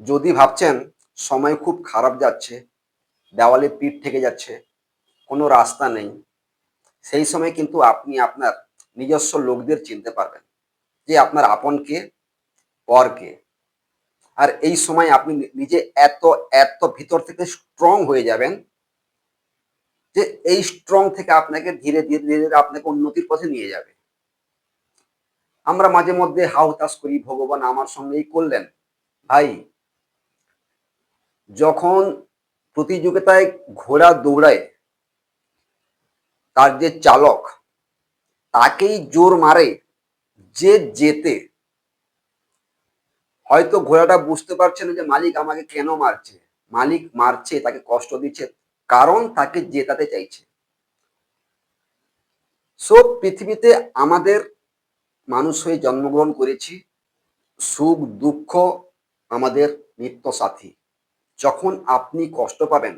যদি ভাবছেন সময় খুব খারাপ যাচ্ছে, দেওয়ালে পিঠ থেকে যাচ্ছে, কোনো রাস্তা নেই, সেই সময় কিন্তু আপনি আপনার নিজস্ব লোকদের চিনতে পারবেন যে আপনার আপন কে, পর কে। আর এই সময় আপনি নিজে এত এত ভিতর থেকে স্ট্রং হয়ে যাবেন যে এই স্ট্রং থেকে আপনাকে ধীরে ধীরে ধীরে ধীরে আপনাকে উন্নতির পথে নিয়ে যাবে। আমরা মাঝে মধ্যে হাউতাস করি, ভগবান আমার সঙ্গেই করলেন। ভাই যখন প্রতিযোগিতায় ঘোড়া দৌড়ায়, তার যে চালক, তাকেই জোর মারে যে যেতে হয়তো ঘোড়াটা বুঝতে পারছে না যে মালিক আমাকে কেন মারছে। মালিক মারছে, তাকে কষ্ট দিচ্ছে, কারণ তাকে জেতাতে চাইছে। সো পৃথিবীতে আমাদের মানুষ হয়ে জন্মগ্রহণ করেছি। সুখ, দুঃখ আমাদের নিত্য সাথী যখন আপনি কষ্ট পাবেন,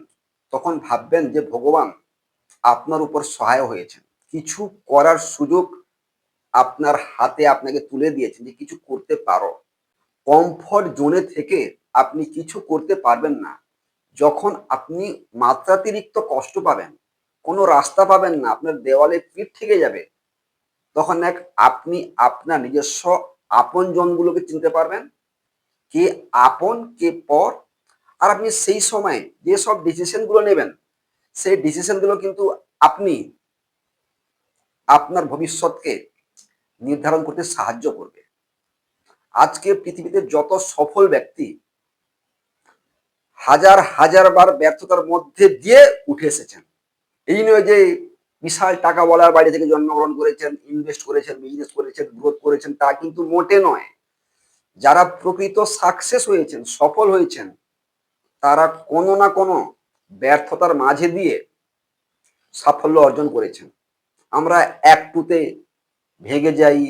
তখন ভাববেন যে ভগবান আপনার উপর সহায় হয়েছেন। কিছু করার সুযোগ আপনার হাতে আপনাকে তুলে দিয়েছেন যে কিছু করতে পারো। কমফর্ট জোনে থেকে আপনি কিছু করতে পারবেন না। যখন আপনি মাত্রাতিরিক্ত কষ্ট পাবেন, কোনো রাস্তা পাবেন না, আপনার দেওয়ালে পিঠ থেকে যাবে, তখন এক আপনি আপনার নিজস্ব আপন জনগুলোকে চিনতে পারবেন। কে আপন, কে পর আর আপনি সেই সময় যে সব ডিসিশনগুলো নেবেন, সেই ডিসিশনগুলো কিন্তু আপনি আপনার ভবিষ্যৎকে নির্ধারণ করতে সাহায্য করবে। আজকে পৃথিবীতে যত সফল ব্যক্তি হাজার হাজার বার ব্যর্থতার মধ্যে দিয়ে উঠে এসেছেন। এই নয় যে বিশাল টাকা বলার বাইরে থেকে জন্মগ্রহণ করেছেন ইনভেস্ট করেছেন বিজনেস করেছেন গ্রোথ করেছেন, তা কিন্তু মোটে নয়। যারা প্রকৃত সাকসেস হয়েছেন, সফল হয়েছেন তারা কোনো না কোনো ব্যর্থতার মাঝে দিয়ে সাফল্য অর্জন করেছেন। আমরা একটুতে ভেঙে যাই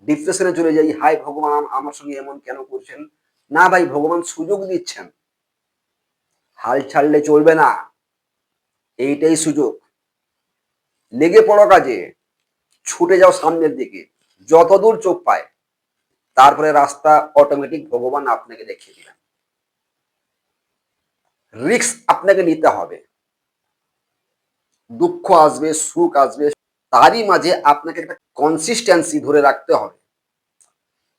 ডিপ্রেশনে চলে যাই হাই ভগবান, আমার সঙ্গে এমন কেন করছেন? না ভাই, ভগবান সুযোগ দিচ্ছেন। হাল ছাড়লে চলবে না। এইটাই সুযোগ। লেগে পড়ো কাজে, ছুটে যাও সামনের দিকে। যতদূর চোখ পায়, তারপরে রাস্তা অটোমেটিক ভগবান আপনাকে দেখিয়ে দিলেন রিস্ক আপনাকে নিতে হবে। দুঃখ আসবে, সুখ আসবে, তারই মাঝে আপনাকে একটা কনসিস্টেন্সি ধরে রাখতে হবে।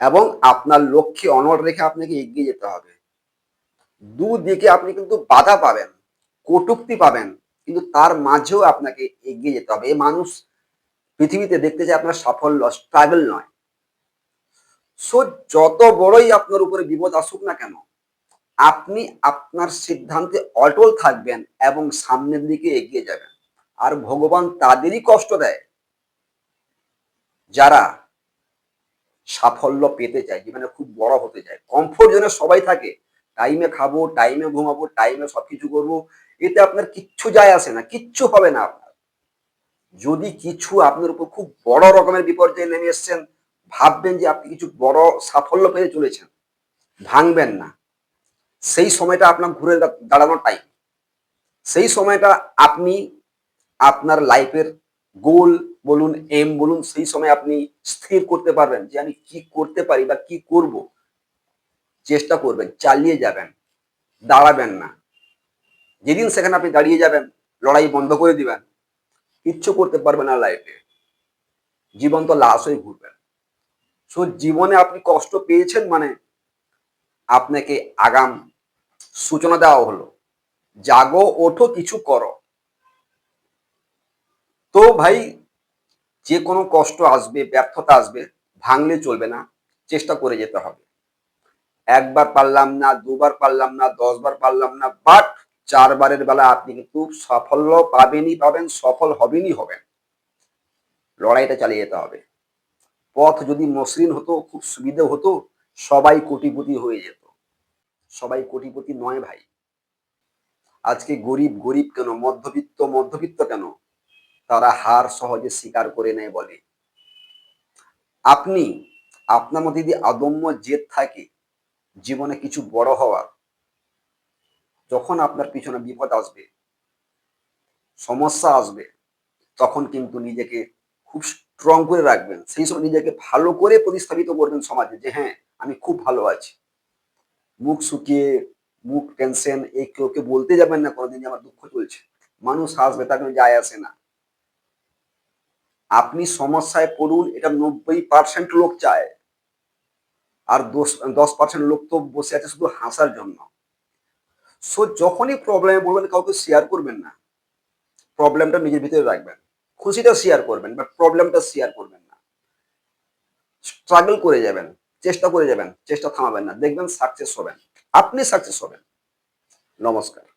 এবং আপনার লক্ষ্যে অনড় রেখে আপনাকে এগিয়ে যেতে হবে। দুদিকে আপনি কিন্তু বাধা পাবেন, কটুক্তি পাবেন, কিন্তু তার মাঝেও আপনাকে এগিয়ে যেতে হবে। মানুষ পৃথিবীতে দেখতে চায় আপনার সাফল্য স্ট্রাগল নয়। সো যত বড়ই আপনার উপরে বিপদ আসুক না কেন আপনি আপনার সিদ্ধান্তে অটল থাকবেন এবং সামনের দিকে এগিয়ে যাবেন। আর ভগবান তাদেরই কষ্ট দেয় যারা সাফল্য পেতে চায়, জীবনে খুব বড় হতে চায়। কমফোর্ট জোনে সবাই থাকে। টাইমে খাব টাইমে ঘুমাবো টাইমে সবকিছু করব। এতে আপনার কিচ্ছু যায় আসে না, কিচ্ছু হবে না আপনার। যদি কিছু আপনার উপর খুব বড় রকমের বিপর্যয় নেমে এসছেন, ভাববেন যে আপনি কিছু বড় সাফল্য পেতে চলেছেন। ভাঙবেন না। সেই সময়টা আপনার ঘুরে দাঁড়ানোর টাইম সেই সময়টা আপনি আপনার লাইফের গোল বলুন এম বলুন, সেই সময় আপনি স্থির করতে পারবেন যে আমি কি করতে পারি বা কি করব। চেষ্টা করবেন, চালিয়ে যাবেন, দাঁড়াবেন না। যেদিন সেখানে আপনি দাঁড়িয়ে যাবেন, লড়াই বন্ধ করে দিবেন, কিচ্ছু করতে পারবেন না লাইফে জীবন তো লাশ হয়ে ঘুরবেন সো জীবনে আপনি কষ্ট পেয়েছেন মানে আপনাকে আগাম সূচনা দেওয়া হলো। জাগো, ওঠো, কিছু করো। তো ভাই, যে কোনো কষ্ট আসবে, ব্যর্থতা আসবে, ভাঙলে চলবে না, চেষ্টা করে যেতে হবে। একবার পারলাম না, দুবার পারলাম না, দশবার পারলাম না বাট চারবারের বেলা আপনি কিন্তু সাফল্য পাবেনই পাবেন, সফল হবেনই হবেন। লড়াইটা চালিয়ে যেতে হবে। পথ যদি মসৃণ হতো, খুব সুবিধে হতো, সবাই কোটিপতি হয়ে যেত। সবাই কোটিপতি নয় ভাই। আজকে গরিব গরিব কেন? মধ্যবিত্ত মধ্যবিত্ত কেন? তারা হার সহজে স্বীকার করে নেয় বলে। আপনি, আপনার মধ্যে যদি আদম্য জেদ থাকে, জীবনে কিছু বড় হওয়ার, যখন আপনার পিছনে বিপদ আসবে, সমস্যা আসবে, তখন কিন্তু নিজেকে খুব স্ট্রং করে রাখবেন। সেই সময় নিজেকে ভালো করে প্রতিস্থাপিত করবেন সমাজে যে হ্যাঁ আমি খুব ভালো আছি। মুখ শুকিয়ে, মুখ টেনশন, এই কেউ কে বলতে যাবেন না কোনোদিন যে আমার দুঃখ চলছে। মানুষ হাসবে, তার কোনো যায় আসে না। আপনি সমস্যায় পড়ুন, এটা নব্বই পার্সেন্ট লোক চায়। আর দশ পার্সেন্ট লোক তো বসে আছে শুধু হাসার জন্য। সো যখনই প্রবলেমে বলবেন কাউকে শেয়ার করবেন না। প্রবলেমটা নিজের ভিতরে রাখবেন। খুশিটা শেয়ার করবেন বাট প্রবলেমটা শেয়ার করবেন না। স্ট্রাগল করে যাবেন। চেষ্টা করে যাবেন চেষ্টা থামাবেন না দেখবেন সাকসেস হবেন। আপনি সাকসেস হবেন। নমস্কার।